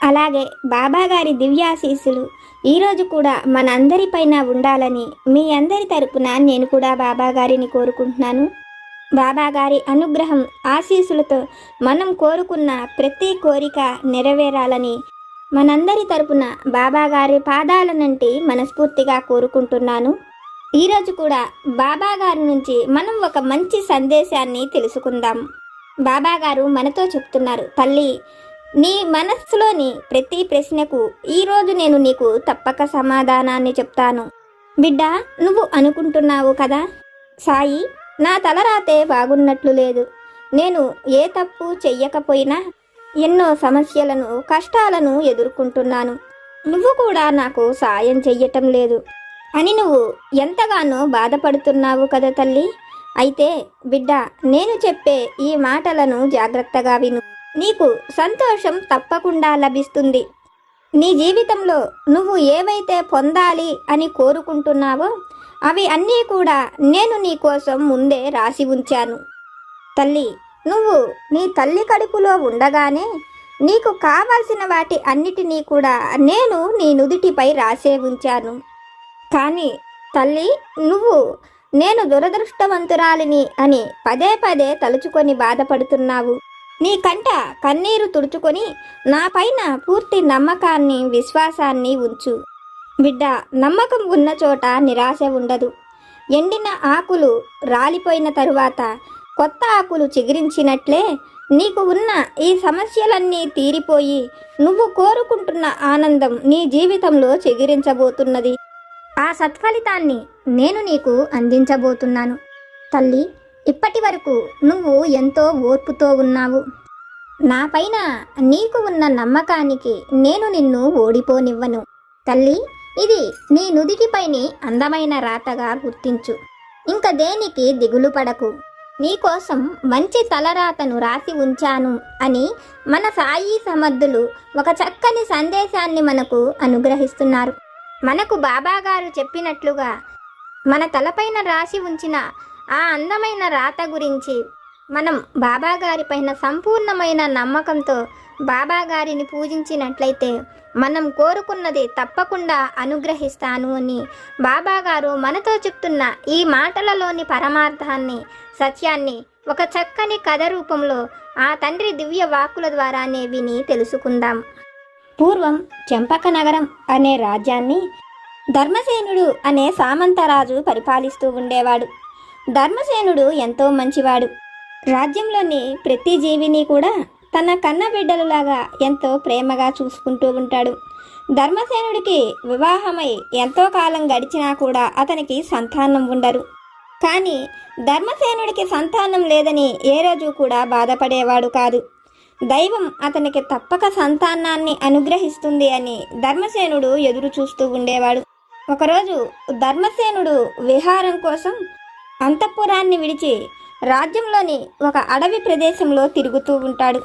అలాగే బాబా గారి దివ్యాశీస్సులు ఈరోజు కూడా మనందరిపైన ఉండాలని మీ అందరి తరపున నేను కూడా బాబా గారిని కోరుకుంటున్నాను. బాబా గారి అనుగ్రహం ఆశీస్సులతో మనం కోరుకున్న ప్రతి కోరిక నెరవేరాలని మనందరి తరపున బాబా గారి పాదాలనంటి మనస్ఫూర్తిగా కోరుకుంటున్నాను. ఈరోజు కూడా బాబా గారి నుంచి మనం ఒక మంచి సందేశాన్ని తెలుసుకుందాం. బాబా గారు మనతో చెప్తున్నారు తల్లి నీ మనస్సులోని ప్రతి ప్రశ్నకు ఈరోజు నేను నీకు తప్పక సమాధానాన్ని చెప్తాను. బిడ్డ నువ్వు అనుకుంటున్నావు కదా? సాయి నా తలరాతే బాగున్నట్లు లేదు. నేను ఏ తప్పు చెయ్యకపోయినా ఎన్నో సమస్యలను కష్టాలను ఎదుర్కొంటున్నాను. నువ్వు కూడా నాకు సాయం చెయ్యటం లేదు. అని నువ్వు ఎంతగానో బాధపడుతున్నావు కదా తల్లి? అయితే బిడ్డ నేను చెప్పే ఈ మాటలను జాగ్రత్తగా విను. నీకు సంతోషం తప్పకుండా లభిస్తుంది. నీ జీవితంలో నువ్వు ఏవైతే పొందాలి అని కోరుకుంటున్నావో అవి అన్నీ కూడా నేను నీ కోసం ముందే రాసి ఉంచాను. తల్లి నువ్వు నీ తల్లి కడుపులో ఉండగానే నీకు కావాల్సిన వాటి అన్నిటినీ కూడా నేను నీ నుదిటిపై రాసే ఉంచాను. కానీ తల్లి నువ్వు నేను దురదృష్టవంతురాలిని అని పదే పదే తలుచుకొని బాధపడుతున్నావు. నీ కంట కన్నీరు తుడుచుకొని నా పైన పూర్తి నమ్మకాన్ని విశ్వాసాన్ని ఉంచు. బిడ్డ నమ్మకం ఉన్న చోట నిరాశ ఉండదు. ఎండిన ఆకులు రాలిపోయిన తరువాత కొత్త ఆకులు చిగురించినట్లే నీకు ఉన్న ఈ సమస్యలన్నీ తీరిపోయి నువ్వు కోరుకుంటున్న ఆనందం నీ జీవితంలో చిగురించబోతున్నది. ఆ సత్ఫలితాన్ని నేను నీకు అందించబోతున్నాను. తల్లి ఇప్పటి వరకు నువ్వు ఎంతో ఓర్పుతో ఉన్నావు. నా పైన నీకు ఉన్న నమ్మకానికి నేను నిన్ను ఓడిపోనివ్వను. తల్లి ఇది నీ నుదిటిపైని అందమైన రాతగా గుర్తించు. ఇంక దేనికి దిగులు పడకు. నీకోసం మంచి తలరాతను రాసి ఉంచాను అని మన సాయి సమర్థులు ఒక చక్కని సందేశాన్ని మనకు అనుగ్రహిస్తున్నారు. మనకు బాబాగారు చెప్పినట్లుగా మన తలపైన రాసి ఉంచిన ఆ అందమైన రాత గురించి. మనం బాబాగారి పైన సంపూర్ణమైన నమ్మకంతో బాబాగారిని పూజించినట్లయితే మనం కోరుకున్నది తప్పకుండా అనుగ్రహిస్తాను అని బాబాగారు మనతో చెప్తున్న ఈ మాటలలోని పరమార్థాన్ని సత్యాన్ని ఒక చక్కని కథ రూపంలో ఆ తండ్రి దివ్య వాక్కుల ద్వారానే విని తెలుసుకుందాం. పూర్వం చెంపక నగరం అనే రాజ్యాన్ని ధర్మసేనుడు అనే సామంతరాజు పరిపాలిస్తూ ఉండేవాడు. ధర్మసేనుడు ఎంతో మంచివాడు. రాజ్యంలోని ప్రతి జీవిని కూడా తన కన్న బిడ్డలలాగా ఎంతో ప్రేమగా చూసుకుంటూ ఉంటాడు. ధర్మసేనుడికి వివాహమై ఎంతో కాలం గడిచినా కూడా అతనికి సంతానం ఉండరు. కానీ ధర్మసేనుడికి సంతానం లేదని ఏ రోజు కూడా బాధపడేవాడు కాదు. దైవం అతనికి తప్పక సంతానాన్ని అనుగ్రహిస్తుంది అని ధర్మసేనుడు ఎదురు చూస్తూ ఉండేవాడు. ఒకరోజు ధర్మసేనుడు విహారం కోసం అంతఃపురాన్ని విడిచి రాజ్యంలోని ఒక అడవి ప్రదేశంలో తిరుగుతూ ఉంటాడు.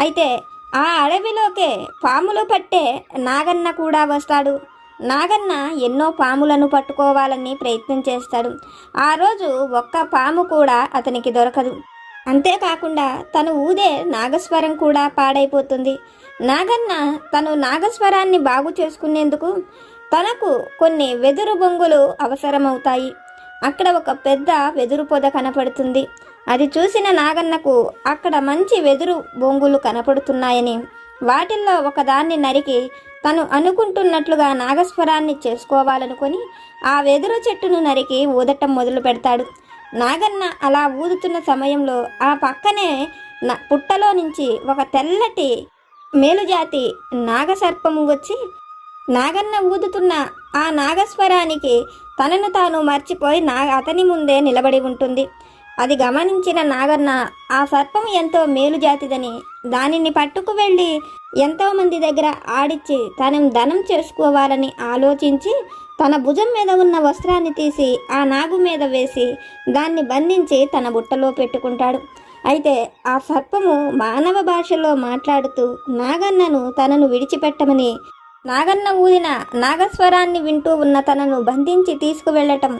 అయితే ఆ అడవిలోకే పాములు పట్టే నాగన్న కూడా వస్తాడు. నాగన్న ఎన్నో పాములను పట్టుకోవాలని ప్రయత్నం చేస్తాడు. ఆ రోజు ఒక్క పాము కూడా అతనికి దొరకదు. అంతేకాకుండా తను ఊదే నాగస్వరం కూడా పాడైపోతుంది. నాగన్న తను నాగస్వరాన్ని బాగు చేసుకునేందుకు తనకు కొన్ని వెదురు బొంగులు అవసరమవుతాయి. అక్కడ ఒక పెద్ద వెదురు పొద కనపడుతుంది. అది చూసిన నాగన్నకు అక్కడ మంచి వెదురు బొంగులు కనపడుతున్నాయని. వాటిల్లో ఒకదాన్ని నరికి తను అనుకుంటున్నట్లుగా నాగస్వరాన్ని చేసుకోవాలనుకొని ఆ వెదురు చెట్టును నరికి ఊదటం మొదలు పెడతాడు. నాగన్న అలా ఊదుతున్న సమయంలో ఆ పక్కనే పుట్టలో నుంచి ఒక తెల్లటి మేలుజాతి నాగసర్పము వచ్చి నాగన్న ఊదుతున్న ఆ నాగస్వరానికి తనను తాను మర్చిపోయి నా అతని ముందే నిలబడి ఉంటుంది. అది గమనించిన నాగన్న ఆ సర్పం ఎంతో మేలుజాతిదని దానిని పట్టుకు వెళ్ళి ఎంతోమంది దగ్గర ఆడిచ్చి తనం ధనం చేసుకోవాలని ఆలోచించి తన భుజం మీద ఉన్న వస్త్రాన్ని తీసి ఆ నాగు మీద వేసి దాన్ని బంధించి తన బుట్టలో పెట్టుకుంటాడు. అయితే ఆ సర్పము మానవ భాషలో మాట్లాడుతూ నాగన్నను తనను విడిచిపెట్టమని నాగన్న ఊదిన నాగస్వరాన్ని వింటూ ఉన్న తనను బంధించి తీసుకువెళ్ళటం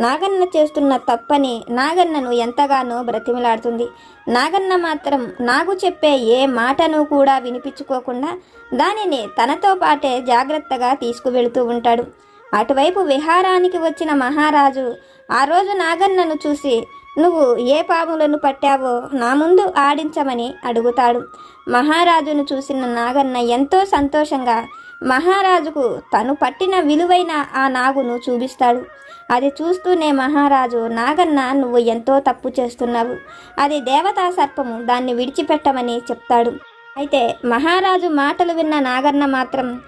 నాగన్న చేస్తున్న తప్పని నాగన్నను ఎంతగానో బ్రతిమిలాడుతుంది. నాగన్న మాత్రం నాగు చెప్పే ఏ మాటను కూడా వినిపించుకోకుండా దానిని తనతో పాటే జాగ్రత్తగా తీసుకువెళుతూ ఉంటాడు. అటువైపు విహారానికి వచ్చిన మహారాజు ఆ రోజు నాగన్నను చూసి నువ్వు ఏ పాములను పట్టావో నా ముందు ఆడించమని అడుగుతాడు మహారాజును చూసిన నాగన్న ఎంతో సంతోషంగా మహారాజుకు తను పట్టిన విలువైన ఆ నాగును చూపిస్తాడు. అది చూస్తూనే మహారాజు నాగన్న నువ్వు ఎంతో తప్పు చేస్తున్నావు. అది దేవతా సర్పము దాన్ని విడిచిపెట్టమని చెప్తాడు. అయితే మహారాజు మాటలు విన్న నాగన్న మాత్రం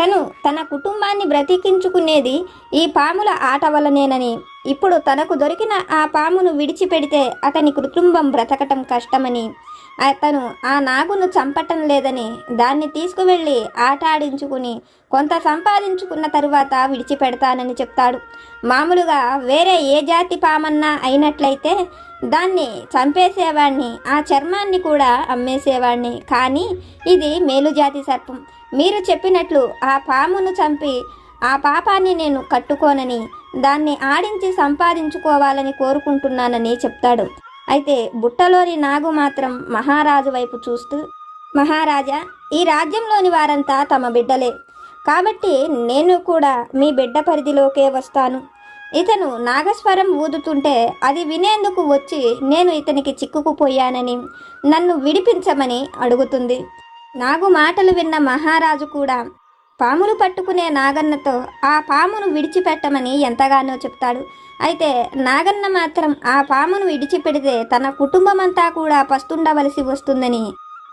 తను తన కుటుంబాన్ని బ్రతికించుకునేది ఈ పాముల ఆట వల్లనేనని ఇప్పుడు తనకు దొరికిన ఆ పామును విడిచిపెడితే అతని కుటుంబం బ్రతకటం కష్టమని. అతను ఆ నాగును చంపటం లేదని దాన్ని తీసుకువెళ్ళి ఆట ఆడించుకుని కొంత సంపాదించుకున్న తరువాత విడిచిపెడతానని చెప్తాడు. మామూలుగా వేరే ఏ జాతి పామన్నా అయినట్లయితే దాన్ని చంపేసేవాణ్ణి ఆ చర్మాన్ని కూడా అమ్మేసేవాణ్ణి. కానీ ఇది మేలుజాతి సర్పం. మీరు చెప్పినట్లు ఆ పామును చంపి ఆ పాపాన్ని నేను కట్టుకోనని దాన్ని ఆడించి సంపాదించుకోవాలని కోరుకుంటున్నానని చెప్తాడు. అయితే బుట్టలోని నాగు మాత్రం మహారాజు వైపు చూస్తూ మహారాజా ఈ రాజ్యంలోని వారంతా తమ బిడ్డలే. కాబట్టి నేను కూడా మీ బిడ్డ పరిధిలోకే వస్తాను. ఇతను నాగస్వరం ఊదుతుంటే అది వినేందుకు వచ్చి నేను ఇతనికి చిక్కుకుపోయానని నన్ను విడిపించమని అడుగుతుంది. నాగు మాటలు విన్న మహారాజు కూడా పాములు పట్టుకునే నాగన్నతో ఆ పామును విడిచిపెట్టమని ఎంతగానో చెప్తాడు. అయితే నాగన్న మాత్రం ఆ పామును విడిచిపెడితే తన కుటుంబమంతా కూడా పస్తుండవలసి వస్తుందని.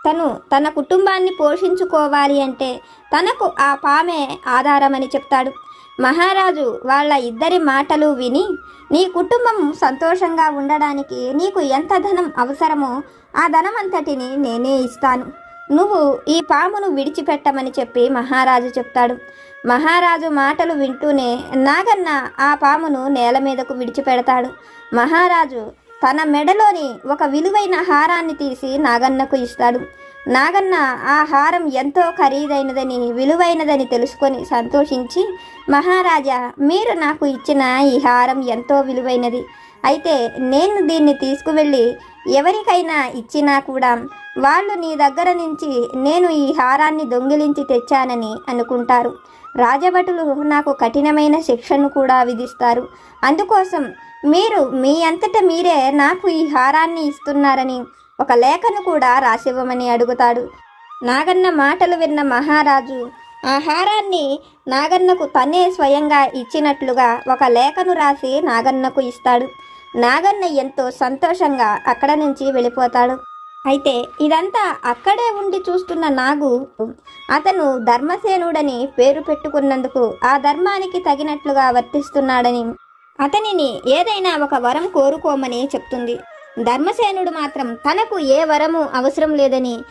తను తన కుటుంబాన్ని పోషించుకోవాలి అంటే తనకు ఆ పామే ఆధారమని చెప్తాడు. మహారాజు వాళ్ళ ఇద్దరి మాటలు విని నీ కుటుంబం సంతోషంగా ఉండడానికి నీకు ఎంత ధనం అవసరమో ఆ ధనం అంతటిని నేనే ఇస్తాను. నువ్వు ఈ పామును విడిచిపెట్టమని చెప్పి మహారాజు చెప్తాడు. మహారాజు మాటలు వింటూనే నాగన్న ఆ పామును నేల మీదకు విడిచిపెడతాడు. మహారాజు తన మెడలోని ఒక విలువైన హారాన్ని తీసి నాగన్నకు ఇస్తాడు. నాగన్న ఆ హారం ఎంతో ఖరీదైనదని విలువైనదని తెలుసుకొని సంతోషించి మహారాజా మీరు నాకు ఇచ్చిన ఈ హారం ఎంతో విలువైనది. అయితే నేను దీన్ని తీసుకువెళ్ళి ఎవరికైనా ఇచ్చినా కూడా వాళ్ళు నీ దగ్గర నుంచి నేను ఈ హారాన్ని దొంగిలించి తెచ్చానని అనుకుంటారు. రాజభటులు నాకు కఠినమైన శిక్షను కూడా విధిస్తారు. అందుకోసం మీరు మీ అంతట మీరే నాకు ఈ హారాన్ని ఇస్తున్నారని ఒక లేఖను కూడా రాసివ్వమని అడుగుతాడు. నాగన్న మాటలు విన్న మహారాజు ఆ హారాన్ని నాగన్నకు తనే స్వయంగా ఇచ్చినట్లుగా ఒక లేఖను రాసి నాగన్నకు ఇస్తాడు. నాగన్న ఎంతో సంతోషంగా అక్కడ నుంచి వెళ్ళిపోతాడు. అయితే ఇదంతా అక్కడే ఉండి చూస్తున్న నాగు అతను ధర్మసేనుడని పేరు పెట్టుకున్నందుకు ఆ ధర్మానికి తగినట్లుగా వర్తిస్తున్నాడని అతనిని ఏదైనా ఒక వరం కోరుకోమని చెప్తుంది. ధర్మసేనుడు మాత్రం తనకు ఏ వరము అవసరం లేదని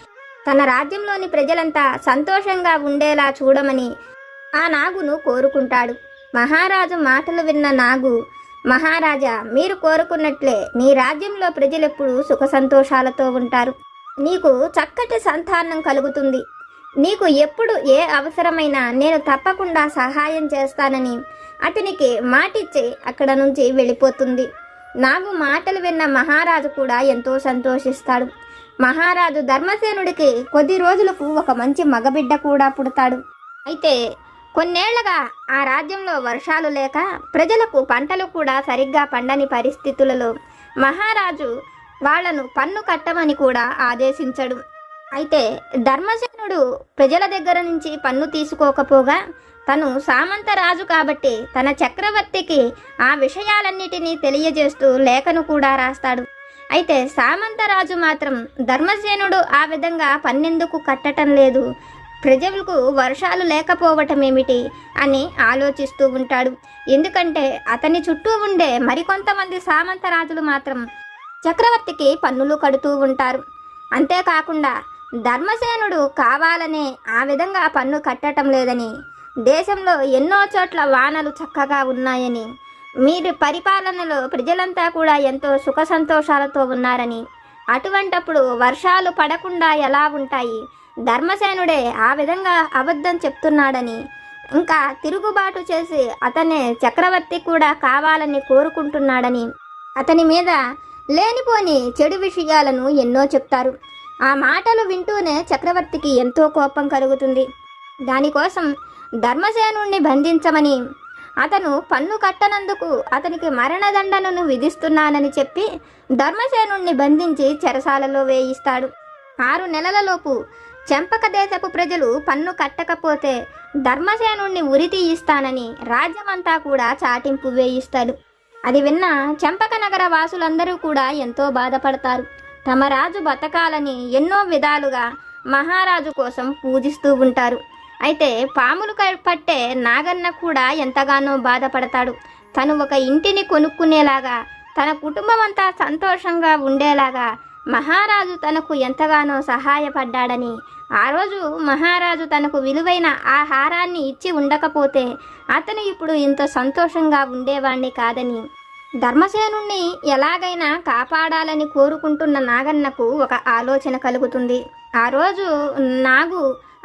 తన రాజ్యంలోని ప్రజలంతా సంతోషంగా ఉండేలా చూడమని ఆ నాగును కోరుకుంటాడు. మహారాజు మాటలు విన్న నాగు మహారాజా మీరు కోరుకున్నట్లే. నీ రాజ్యంలో ప్రజలెప్పుడు సుఖ సంతోషాలతో ఉంటారు. నీకు చక్కటి సంతానం కలుగుతుంది. నీకు ఎప్పుడు ఏ అవసరమైనా నేను తప్పకుండా సహాయం చేస్తానని అతనికి మాటిచ్చి అక్కడ నుంచి వెళ్ళిపోతుంది. నాగు మాటలు విన్న మహారాజు కూడా ఎంతో సంతోషిస్తాడు. మహారాజు ధర్మసేనుడికి కొద్ది రోజులకు ఒక మంచి మగబిడ్డ కూడా పుడతాడు. అయితే కొన్నేళ్ళుగా ఆ రాజ్యంలో వర్షాలు లేక ప్రజలకు పంటలు కూడా సరిగ్గా పండని పరిస్థితులలో మహారాజు వాళ్ళను పన్ను కట్టమని కూడా ఆదేశించడు. అయితే ధర్మసేనుడు ధర్మసేనుడు ప్రజల దగ్గర నుంచి పన్ను తీసుకోకపోగా తను సామంత రాజు కాబట్టి తన చక్రవర్తికి ఆ విషయాలన్నిటినీ తెలియజేస్తూ లేఖను కూడా రాస్తాడు. అయితే సామంతరాజు మాత్రం ధర్మసేనుడు ఆ విధంగా పన్నెందుకు కట్టటం లేదు. ప్రజలకు వర్షాలు లేకపోవటం ఏమిటి అని ఆలోచిస్తూ ఉంటాడు. ఎందుకంటే అతని చుట్టూ ఉండే మరికొంతమంది సామంతరాజులు మాత్రం చక్రవర్తికి పన్నులు కడుతూ ఉంటారు. అంతేకాకుండా ధర్మసేనుడు కావాలనే ఆ విధంగా పన్ను కట్టటం లేదని దేశంలో ఎన్నో చోట్ల వానలు చక్కగా ఉన్నాయని మీరు పరిపాలనలో ప్రజలంతా కూడా ఎంతో సుఖ సంతోషాలతో ఉన్నారని అటువంటప్పుడు వర్షాలు పడకుండా ఎలా ఉంటాయి? ధర్మసేనుడే ఆ విధంగా అబద్ధం చెప్తున్నాడని ఇంకా తిరుగుబాటు చేసి అతనే చక్రవర్తి కూడా కావాలని కోరుకుంటున్నాడని అతని మీద లేనిపోని చెడు విషయాలను ఎన్నో చెప్తారు. ఆ మాటలు వింటూనే చక్రవర్తికి ఎంతో కోపం కలుగుతుంది. దానికోసం ధర్మసేనుణ్ణి బంధించమని అతను పన్ను కట్టనందుకు అతనికి మరణదండనను విధిస్తున్నానని చెప్పి ధర్మసేనుణ్ణి బంధించి చెరసాలలో వేయిస్తాడు. ఆరు నెలలలోపు చెంపక దేశపు ప్రజలు పన్ను కట్టకపోతే ధర్మసేనుణ్ణి ఉరి తీయిస్తానని రాజ్యమంతా కూడా చాటింపు వేయిస్తాడు. అది విన్న చెంపక నగర వాసులందరూ కూడా ఎంతో బాధపడతారు. తమ రాజు బతకాలని ఎన్నో విధాలుగా మహారాజు కోసం పూజిస్తూ ఉంటారు. అయితే పాములు క- పట్టే నాగన్న కూడా ఎంతగానో బాధపడతాడు. తను ఒక ఇంటిని కొనుక్కునేలాగా తన కుటుంబం అంతా సంతోషంగా ఉండేలాగా మహారాజు తనకు ఎంతగానో సహాయపడ్డాడని. ఆ రోజు మహారాజు తనకు విలువైన ఆ హారాన్ని ఇచ్చి ఉండకపోతే అతను ఇప్పుడు ఇంత సంతోషంగా ఉండేవాణ్ణి కాదని. ధర్మసేనుణ్ణి ఎలాగైనా కాపాడాలని కోరుకుంటున్న నాగన్నకు ఒక ఆలోచన కలుగుతుంది. ఆ రోజు నాగు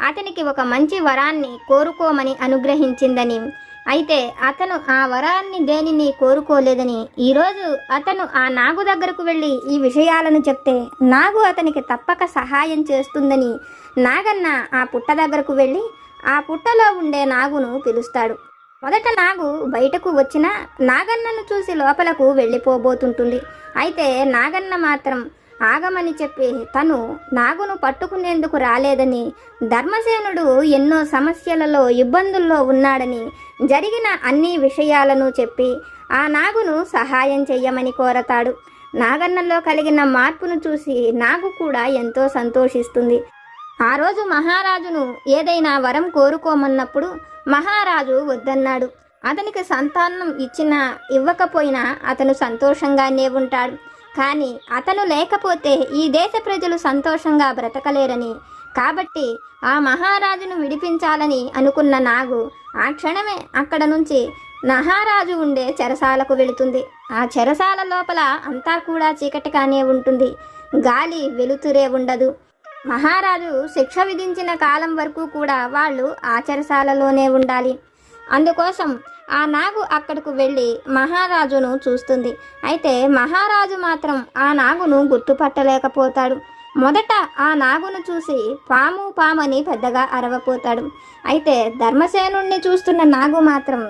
అతనికి ఒక మంచి వరాన్ని కోరుకోమని అనుగ్రహించిందని. అయితే అతను ఆ వరాన్ని దేనిని కోరుకోలేదని ఈరోజు అతను ఆ నాగు దగ్గరకు వెళ్ళి ఈ విషయాలను చెప్తే నాగు అతనికి తప్పక సహాయం చేస్తుందని నాగన్న ఆ పుట్ట దగ్గరకు వెళ్ళి ఆ పుట్టలో ఉండే నాగును పిలుస్తాడు. మొదట నాగు బయటకు వచ్చిన నాగన్నను చూసి లోపలకు వెళ్ళిపోబోతుంటుంది. అయితే నాగన్న మాత్రం ఆగమని చెప్పి తను నాగును పట్టుకునేందుకు రాలేదని ధర్మసేనుడు ఎన్నో సమస్యలలో ఇబ్బందుల్లో ఉన్నాడని జరిగిన అన్ని విషయాలను చెప్పి ఆ నాగును సహాయం చెయ్యమని కోరతాడు. నాగన్నలో కలిగిన మార్పును చూసి నాగు కూడా ఎంతో సంతోషిస్తుంది. ఆ రోజు మహారాజును ఏదైనా వరం కోరుకోమన్నప్పుడు మహారాజు వద్దన్నాడు. అతనికి సంతానం ఇచ్చినా ఇవ్వకపోయినా అతను సంతోషంగానే ఉంటాడు. కానీ అతను లేకపోతే ఈ దేశ ప్రజలు సంతోషంగా బ్రతకలేరని. కాబట్టి ఆ మహారాజును విడిపించాలని అనుకున్న నాగు ఆ క్షణమే అక్కడ నుంచి మహారాజు ఉండే చెరసాలకు వెళుతుంది. ఆ చెరసాల లోపల అంతా కూడా చీకటిగానే ఉంటుంది. గాలి వెలుతురే ఉండదు. మహారాజు శిక్ష విధించిన కాలం వరకు కూడా వాళ్ళు ఆ చెరసాలలోనే ఉండాలి. అందుకోసం ఆ నాగు అక్కడకు వెళ్ళి మహారాజును చూస్తుంది. అయితే మహారాజు మాత్రం ఆ నాగును గుర్తుపట్టలేకపోతాడు. మొదట ఆ నాగును చూసి పాము పామని పెద్దగా అరవపోతాడు. అయితే ధర్మసేనుణ్ణి చూస్తున్న నాగు మాత్రం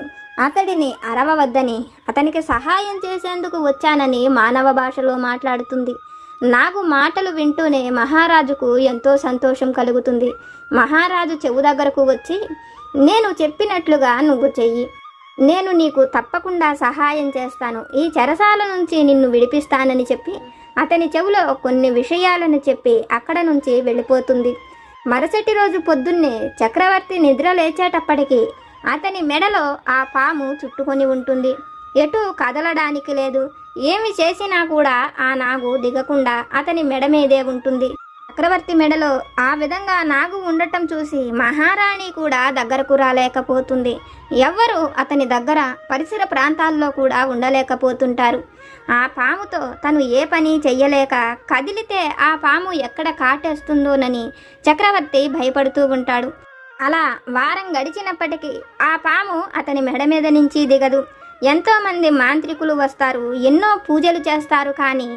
అతడిని అరవవద్దని అతనికి సహాయం చేసేందుకు వచ్చానని మానవ భాషలో మాట్లాడుతుంది. నాగు మాటలు వింటూనే మహారాజుకు ఎంతో సంతోషం కలుగుతుంది. మహారాజు చెవు దగ్గరకు వచ్చి నేను చెప్పినట్లుగా నువ్వు చెయ్యి. నేను నీకు తప్పకుండా సహాయం చేస్తాను. ఈ చెరసాల నుంచి నిన్ను విడిపిస్తానని చెప్పి అతని చెవిలో కొన్ని విషయాలను చెప్పి అక్కడ నుంచి వెళ్ళిపోతుంది. మరుసటి రోజు పొద్దున్నే చక్రవర్తి నిద్ర లేచేటప్పటికి అతని మెడలో ఆ పాము చుట్టుకొని ఉంటుంది. ఎటు కదలడానికి లేదు. ఏమి చేసినా కూడా ఆ నాగు దిగకుండా అతని మెడ మీదే ఉంటుంది. చక్రవర్తి మెడలో ఆ విధంగా నాగు ఉండటం చూసి మహారాణి కూడా దగ్గరకు రాలేకపోతుంది. ఎవ్వరు అతని దగ్గర పరిసర ప్రాంతాల్లో కూడా ఉండలేకపోతుంటారు. ఆ పాముతో తను ఏ పని చెయ్యలేక కదిలితే ఆ పాము ఎక్కడ కాటేస్తుందోనని చక్రవర్తి భయపడుతూ ఉంటాడు. అలా వారం గడిచినప్పటికీ ఆ పాము అతని మెడ మీద నుంచి దిగదు. ఎంతోమంది మాంత్రికులు వస్తారు ఎన్నో పూజలు చేస్తారు కానీ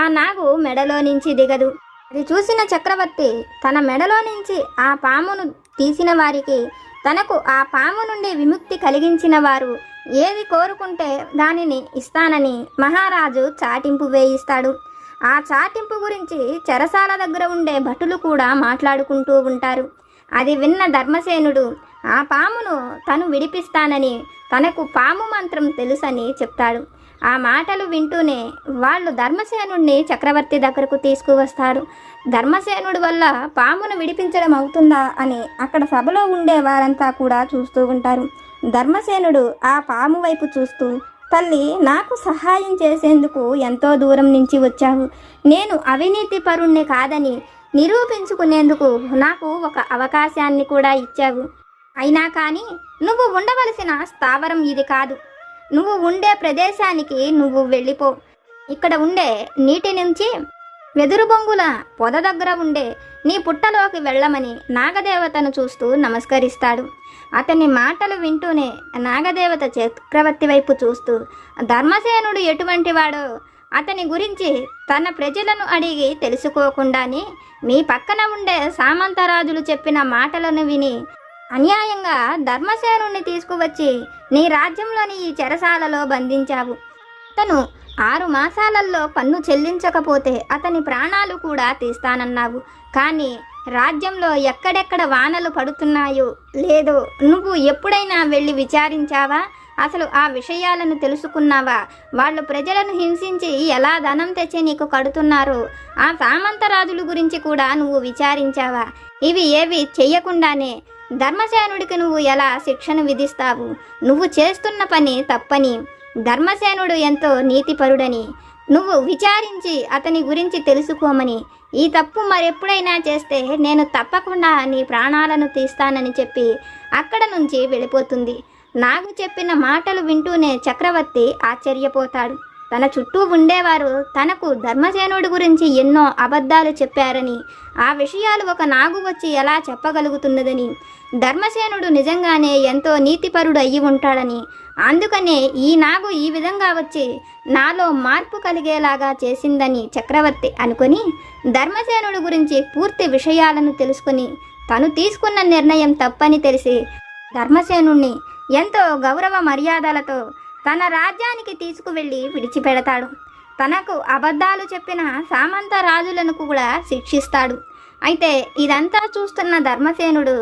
ఆ నాగు మెడలో నుంచి దిగదు. అది చూసిన చక్రవర్తి తన మెడలో నుంచి ఆ పామును తీసిన వారికి తనకు ఆ పాము నుండి విముక్తి కలిగించిన వారు ఏది కోరుకుంటే దానిని ఇస్తానని మహారాజు చాటింపు వేయిస్తాడు. ఆ చాటింపు గురించి చెరసాల దగ్గర ఉండే భటులు కూడా మాట్లాడుకుంటూ ఉంటారు. అది విన్న ధర్మసేనుడు ఆ పామును తను విడిపిస్తానని తనకు పాము మంత్రం తెలుసని చెప్తాడు. ఆ మాటలు వింటూనే వాళ్ళు ధర్మసేనుడిని చక్రవర్తి దగ్గరకు తీసుకువస్తారు. ధర్మసేనుడి వల్ల పామును విడిపించడం అవుతుందా అని అక్కడ సభలో ఉండే వారంతా కూడా చూస్తూ ఉంటారు. ధర్మసేనుడు ఆ పాము వైపు చూస్తూ తల్లి నాకు సహాయం చేసేందుకు ఎంతో దూరం నుంచి వచ్చావు. నేను అవినీతి పరుణ్ణి కాదని నిరూపించుకునేందుకు నాకు ఒక అవకాశాన్ని కూడా ఇచ్చావు. అయినా కానీ నువ్వు ఉండవలసిన స్థావరం ఇది కాదు. నువ్వు ఉండే ప్రదేశానికి నువ్వు వెళ్ళిపో. ఇక్కడ ఉండే నీటి నుంచి వెదురు బొంగుల పొద దగ్గర ఉండే నీ పుట్టలోకి వెళ్ళమని నాగదేవతను చూస్తూ నమస్కరిస్తాడు. అతని మాటలు వింటూనే నాగదేవత చక్రవర్తి వైపు చూస్తూ ధర్మసేనుడు ఎటువంటి వాడో? అతని గురించి తన ప్రజలను అడిగి తెలుసుకోకుండానే మీ పక్కన ఉండే సామంతరాజులు చెప్పిన మాటలను విని అన్యాయంగా ధర్మసేనుణ్ణి తీసుకువచ్చి నీ రాజ్యంలోని ఈ చెరసాలలో బంధించావు. అతను ఆరు మాసాలలో పన్ను చెల్లించకపోతే అతని ప్రాణాలు కూడా తీస్తానన్నావు. కానీ రాజ్యంలో ఎక్కడెక్కడ వానలు పడుతున్నాయో లేదో నువ్వు ఎప్పుడైనా వెళ్ళి విచారించావా? అసలు ఆ విషయాలను తెలుసుకున్నావా? వాళ్ళు ప్రజలను హింసించి ఎలా ధనం తెచ్చి నీకు కడుతున్నారో ఆ సామంతరాజుల గురించి కూడా నువ్వు విచారించావా? ఇవి ఏవి చెయ్యకుండానే ధర్మసేనుడికి నువ్వు ఎలా శిక్షను విధిస్తావు? నువ్వు చేస్తున్న పని తప్పని. ధర్మసేనుడు ఎంతో నీతిపరుడని. నువ్వు విచారించి అతని గురించి తెలుసుకోమని. ఈ తప్పు మరెప్పుడైనా చేస్తే నేను తప్పకుండా నీ ప్రాణాలను తీస్తానని చెప్పి అక్కడ నుంచి వెళ్ళిపోతుంది. నాకు చెప్పిన మాటలు వింటూనే చక్రవర్తి ఆశ్చర్యపోతాడు. తన చుట్టూ ఉండేవారు. తనకు ధర్మసేనుడి గురించి ఎన్నో అబద్ధాలు చెప్పారని ఆ విషయాలు ఒక నాగు వచ్చి ఎలా చెప్పగలుగుతున్నదని. ధర్మసేనుడు నిజంగానే ఎంతో నీతిపరుడు అయ్యి ఉంటాడని. అందుకనే ఈ నాగు ఈ విధంగా వచ్చి నాలో మార్పు కలిగేలాగా చేసిందని చక్రవర్తి అనుకొని ధర్మసేనుడి గురించి పూర్తి విషయాలను తెలుసుకుని తను తీసుకున్న నిర్ణయం తప్పని తెలిసి ధర్మసేనుణ్ణి ఎంతో గౌరవ మర్యాదలతో తన రాజ్యానికి తీసుకువెళ్ళి విడిచిపెడతాడు. తనకు అబద్ధాలు చెప్పిన సామంత రాజులను కూడా శిక్షిస్తాడు. అయితే ఇదంతా చూస్తున్న ధర్మసేనుడు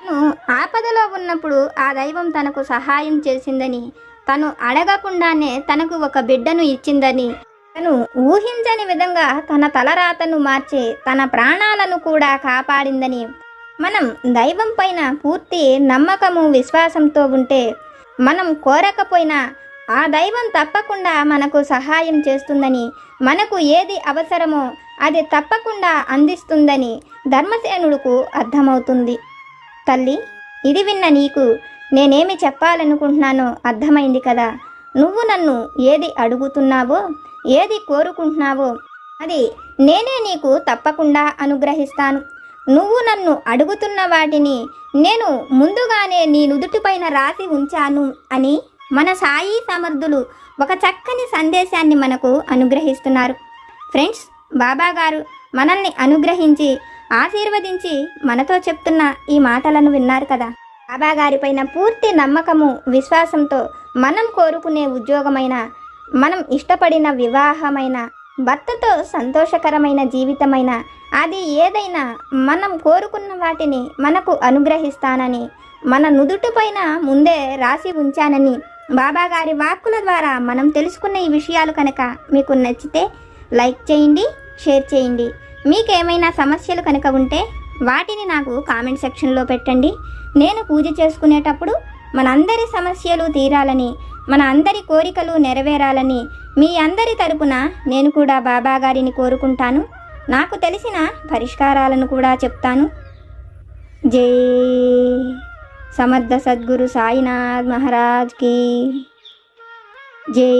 తను ఆపదలో ఉన్నప్పుడు ఆ దైవం తనకు సహాయం చేసిందని తను అడగకుండానే తనకు ఒక బిడ్డను ఇచ్చిందని తను ఊహించని విధంగా తన తలరాతను మార్చి తన ప్రాణాలను కూడా కాపాడిందని మనం దైవం పైన పూర్తి నమ్మకము విశ్వాసంతో ఉంటే మనం కోరకపోయినా ఆ దైవం తప్పకుండా మనకు సహాయం చేస్తుందని మనకు ఏది అవసరమో అది తప్పకుండా అందిస్తుందని ధర్మసేనుడుకు అర్థమవుతుంది. తల్లి ఇది విన్న నీకు నేనేమి చెప్పాలనుకుంటున్నానో అర్థమైంది కదా. నువ్వు నన్ను ఏది అడుగుతున్నావో ఏది కోరుకుంటున్నావో అది నేనే నీకు తప్పకుండా అనుగ్రహిస్తాను. నువ్వు నన్ను అడుగుతున్న వాటిని నేను ముందుగానే నీ నుదుటిపైన రాసి ఉంచాను అని మన సాయి సమర్థులు ఒక చక్కని సందేశాన్ని మనకు అనుగ్రహిస్తున్నారు. ఫ్రెండ్స్ బాబా గారు మనల్ని అనుగ్రహించి ఆశీర్వదించి మనతో చెప్తున్న ఈ మాటలను విన్నారు కదా. బాబా గారిపైన పూర్తి నమ్మకము విశ్వాసంతో మనం కోరుకునే ఉద్యోగమైన మనం ఇష్టపడిన వివాహమైన భర్తతో సంతోషకరమైన జీవితమైన అది ఏదైనా మనం కోరుకున్న వాటిని మనకు అనుగ్రహిస్తానని మన నుదుటిపైన ముందే రాసి ఉంచానని బాబాగారి వాక్కుల ద్వారా మనం తెలుసుకున్న ఈ విషయాలు కనుక మీకు నచ్చితే లైక్ చేయండి షేర్ చేయండి. మీకేమైనా సమస్యలు కనుక ఉంటే వాటిని నాకు కామెంట్ సెక్షన్లో పెట్టండి. నేను పూజ చేసుకునేటప్పుడు మనందరి సమస్యలు తీరాలని మన అందరి కోరికలు నెరవేరాలని మీ అందరి తరపున నేను కూడా బాబా గారిని కోరుకుంటాను. నాకు తెలిసిన పరిష్కారాలను కూడా చెప్తాను. జై సమర్థ సద్గురు సాయినాథ్ మహారాజ్కి. జై